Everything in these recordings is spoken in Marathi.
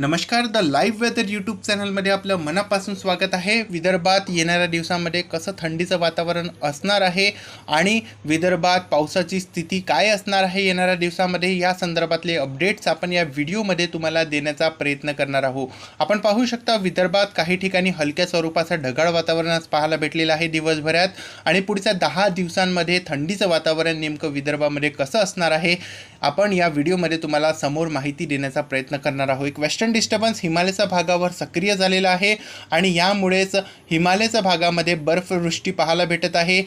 नमस्कार द लाईव्ह वेदर यूट्यूब चॅनलमध्ये आपलं मनापासून स्वागत आहे. विदर्भात येणाऱ्या दिवसामध्ये कसं थंडीचं वातावरण असणार आहे आणि विदर्भात पावसाची स्थिती काय असणार आहे येणाऱ्या दिवसामध्ये या संदर्भातले अपडेट्स आपण या व्हिडिओमध्ये तुम्हाला देण्याचा प्रयत्न करणार आहोत. आपण पाहू शकता विदर्भात काही ठिकाणी हलक्या स्वरूपाचं ढगाळ वातावरण आज पाहायला भेटलेलं आहे दिवसभरात. आणि पुढच्या दहा दिवसांमध्ये थंडीचं वातावरण नेमकं विदर्भामध्ये कसं असणार आहे आपण या व्हिडिओमध्ये तुम्हाला समोर माहिती देण्याचा प्रयत्न करणार आहोत. एक वेस्टर्न डिस्टर्बन्स हिमालयाच्या भागावर सक्रिय झालेला आहे आणि यामुळेच हिमालयाच्या भागामध्ये बर्फवृष्टी पाहायला भेटत आहे.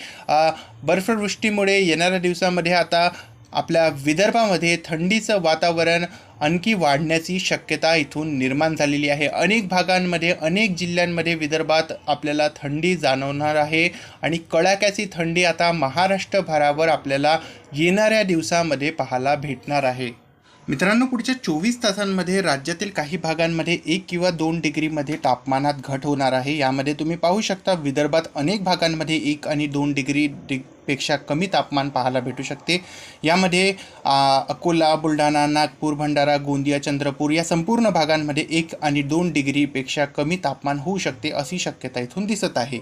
बर्फवृष्टीमुळे येणाऱ्या दिवसामध्ये आता आपल्या विदर्भामध्ये थंडीचं वातावरण आणखी वाढण्याची शक्यता इथून निर्माण झालेली आहे. अनेक भागांमध्ये अनेक जिल्ह्यांमध्ये विदर्भात आपल्याला थंडी जाणवणार आहे आणि कडाक्याची थंडी आता महाराष्ट्रभरावर आपल्याला येणाऱ्या दिवसामध्ये पाहायला भेटणार आहे. मित्रांनो पुढच्या चोवीस तासांमध्ये राज्यातील काही भागांमध्ये एक किंवा दोन डिग्रीमध्ये तापमानात घट होणार आहे. यामध्ये तुम्ही पाहू शकता विदर्भात अनेक भागांमध्ये एक आणि दोन डिग्री डिग पेक्षा कमी तापमान पाहायला भेटू शकते. यामध्ये अकोला बुलढाणा नागपूर भंडारा गोंदिया चंद्रपूर या संपूर्ण भागांमध्ये एक आणि दोन डिग्रीपेक्षा कमी तापमान होऊ शकते अशी शक्यता इथून दिसत आहे.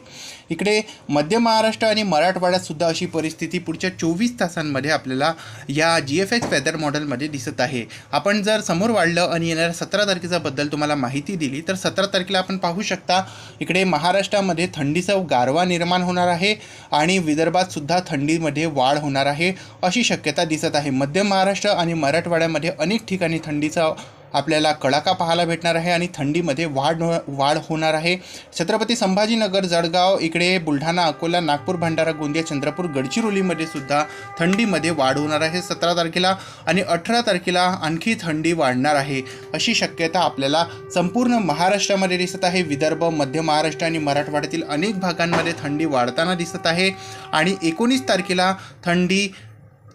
इकडे मध्य महाराष्ट्र आणि मराठवाड्यात सुद्धा अशी परिस्थिती पुढच्या चोवीस तासांमध्ये आपल्याला या जी एफ एक्स वेदर मॉडेलमध्ये दिसत आहे. आपण जर समोर वाढलं आणि येणाऱ्या सतरा तारखेचा बद्दल तुम्हाला माहिती दिली तर सतरा तारखेला आपण पाहू शकता इकडे महाराष्ट्रामध्ये थंडीचा गारवा निर्माण होणार आहे आणि विदर्भात सुद्धा थंडीमध्ये वाढ होणार आहे अशी शक्यता दिसत आहे. मध्य महाराष्ट्र आणि मराठवाड्यामध्ये अनेक ठिकाणी थंडीचा आपल्याला कडाका पाहायला भेटणार आहे आणि थंडीमध्ये वाढ हो-, वाढ होणार आहे. छत्रपती संभाजीनगर जळगाव इकडे बुलढाणा अकोला नागपूर भंडारा गोंदिया चंद्रपूर गडचिरोलीमध्ये सुद्धा थंडीमध्ये वाढ होणार आहे. सतरा तारखेला आणि अठरा तारखेला आणखी थंडी वाढणार आहे अशी शक्यता आपल्याला संपूर्ण महाराष्ट्रामध्ये दिसत आहे. विदर्भ मध्य महाराष्ट्र आणि मराठवाड्यातील अनेक भागांमध्ये थंडी वाढताना दिसत आहे आणि एकोणीस तारखेला थंडी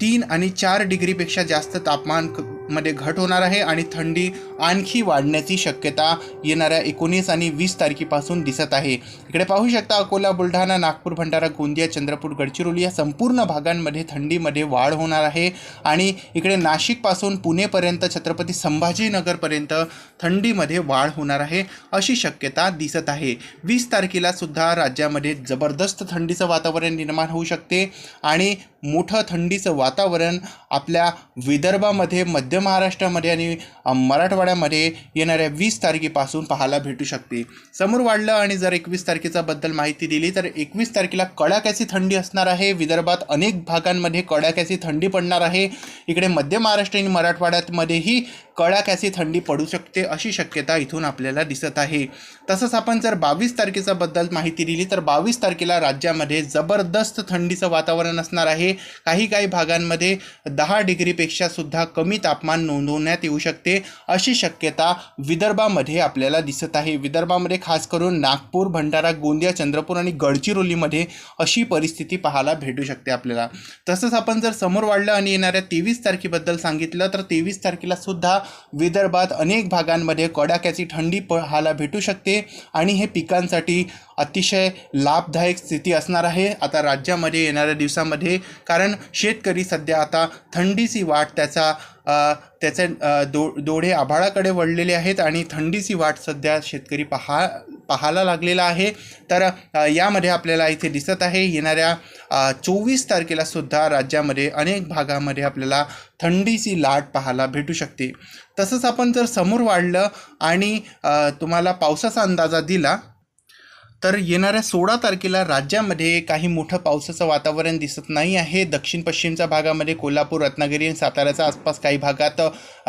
तीन आणि चार डिग्रीपेक्षा जास्त तापमान क- मध्ये घट होणार आहे आणि थंडी आणखी वाढण्याची शक्यता येणाऱ्या एकोणीस आणि वीस तारखेपासून दिसत आहे. इकडे पाहू शकता अकोला बुलढाणा नागपूर भंडारा गोंदिया चंद्रपूर गडचिरोली या संपूर्ण भागांमध्ये थंडीमध्ये वाढ होणार आहे. आणि इकडे नाशिकपासून पुणेपर्यंत छत्रपती संभाजीनगरपर्यंत थंडीमध्ये वाढ होणार आहे अशी शक्यता दिसत आहे. वीस तारखेला सुद्धा राज्यामध्ये जबरदस्त थंडीचं वातावरण निर्माण होऊ शकते आणि मोठं थंडीचं वातावरण आपल्या विदर्भामध्ये मध्य महाराष्ट्रामध्ये आणि मराठवाड्यामध्ये येणाऱ्या वीस तारखेपासून पाहायला भेटू शकते. समोर वाढलं आणि जर एकवीस तारखेचा बद्दल माहिती दिली तर एकवीस तारखेला कडाक्याची थंडी असणार आहे. विदर्भात अनेक भागांमध्ये कडाक्याची थंडी पडणार आहे. इकडे मध्य महाराष्ट्र आणि मराठवाड्यातमध्येही कडाक्याची थंडी पडू शकते अशी शक्यता इथून आपल्याला दिसत आहे. तसंच आपण जर बावीस तारखेचा बद्दल माहिती दिली तर बावीस तारखेला राज्यामध्ये जबरदस्त थंडीचं वातावरण असणार आहे. काही काही भागांमध्ये दहा डिग्रीपेक्षा सुद्धा कमी तापमान नोंदवण्यात येऊ शकते अशी शक्यता विदर्भामध्ये आपल्याला दिसत आहे. विदर्भामध्ये खास करून नागपूर भंडारा गोंदिया चंद्रपूर आणि गडचिरोलीमध्ये अशी परिस्थिती पाहायला भेटू शकते आपल्याला. तसंच आपण जर समोर वाढलं आणि येणाऱ्या तेवीस तारखेबद्दल सांगितलं तर तेवीस तारखेला सुद्धा विदर्भात अनेक भागांमध्ये कडाक्याची थंडी पाहायला भेटू शकते आणि हे पिकांसाठी अतिशय लाभदायक स्थिती असणार आहे. आता राज्यामध्ये येणाऱ्या दिवसामध्ये कारण शेतकरी सध्या आता थंडीची वाट त्याचा त्याचे दो डोळे आभाळाकडे वळलेले आहेत आणि थंडीची वाट सध्या शेतकरी पहा पाहायला लागलेला आहे. तर यामध्ये आपल्याला इथे दिसत आहे येणाऱ्या चोवीस तारखेला सुद्धा राज्यामध्ये अनेक भागामध्ये आपल्याला थंडीची लाट पाहायला भेटू शकते. तसंच आपण जर समोर वाढलं आणि तुम्हाला पावसाचा अंदाजा दिला तर येणाऱ्या सोळा तारखेला राज्यामध्ये काही मोठं पावसाचं वातावरण दिसत नाही आहे. दक्षिण पश्चिमच्या भागामध्ये कोल्हापूर रत्नागिरी आणि साताऱ्याच्या आसपास काही भागात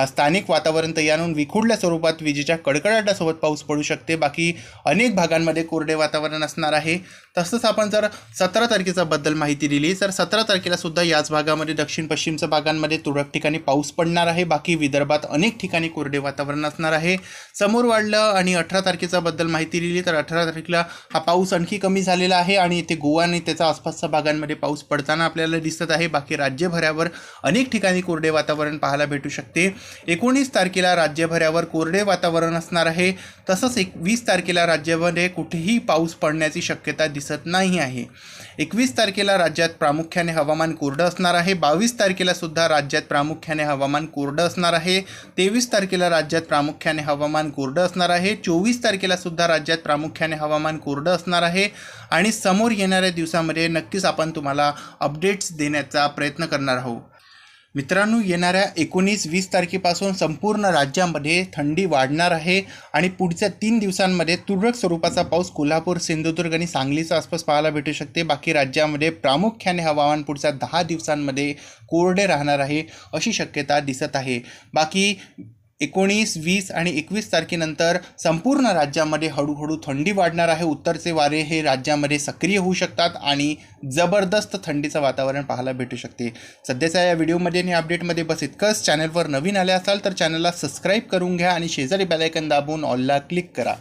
स्थानिक वातावरण तयार होऊन विखुरल्या स्वरूपात विजेच्या कडकडाटासोबत पाऊस पडू शकते. बाकी अनेक भागांमध्ये कोरडे वातावरण असणार आहे. तसंच आपण जर सतरा तारखेचा बद्दल माहिती दिली तर सतरा तारखेला सुद्धा याच भागामध्ये दक्षिण पश्चिमच्या भागांमध्ये तुरळक ठिकाणी पाऊस पडणार आहे. बाकी विदर्भात अनेक ठिकाणी कोरडे वातावरण असणार आहे. समोर वाढलं आणि अठरा तारखेचा बद्दल माहिती दिली तर अठरा तारखेला हा पाऊस आणखी कमी झालेला आहे आणि इथे गोवा आणि त्याच्या आसपासच्या भागांमध्ये पाऊस पडताना आपल्याला दिसत आहे. बाकी राज्यभरावर अनेक ठिकाणी कोरडे वातावरण पाहायला भेटू शकते. एकोणीस तारखेला राज्यभरावर कोरडे वातावरण असणार आहे. तसंच एक वीस तारखेला राज्यामध्ये कुठेही पाऊस पडण्याची शक्यता दिसत नाही आहे. एकवीस तारखेला राज्यात प्रामुख्याने हवामान कोरडं असणार आहे. बावीस तारखेला सुद्धा राज्यात प्रामुख्याने हवामान कोरडं असणार आहे. तेवीस तारखेला राज्यात प्रामुख्याने हवामान कोरडं असणार आहे. चोवीस तारखेला सुद्धा राज्यात प्रामुख्याने हवामान कोरडं असणार आहे. आणि समोर येणाऱ्या दिवसामध्ये नक्कीच आपण तुम्हाला अपडेट्स देण्याचा प्रयत्न करणार आहोत. मित्रांनो येणाऱ्या एकोणीस वीस तारखेपासून संपूर्ण राज्यामध्ये थंडी वाढणार आहे. आणि पुढच्या तीन दिवसांमध्ये तुरळक स्वरूपाचा पाऊस कोल्हापूर सिंधुदुर्ग आणि सांगलीच्या आसपास पाहायला भेटू शकते. बाकी राज्यामध्ये प्रामुख्याने हवामान पुढच्या दहा दिवसांमध्ये कोरडे राहणार आहे अशी शक्यता दिसत आहे. बाकी एकोणीस वीस आणि एकवीस तारखेनंतर संपूर्ण राज्यामध्ये हळूहळू थंडी वाढणार आहे. उत्तरचे वारे हे राज्यामध्ये सक्रिय होऊ शकतात आणि जबरदस्त थंडीचं वातावरण पाहायला भेटू शकते. सध्याच्या या व्हिडिओमध्ये आणि अपडेटमध्ये बस इतकंच. चॅनलवर नवीन आले असाल तर चॅनलला सबस्क्राईब करून घ्या आणि शेजारी बेलायकन दाबून ऑलला क्लिक करा.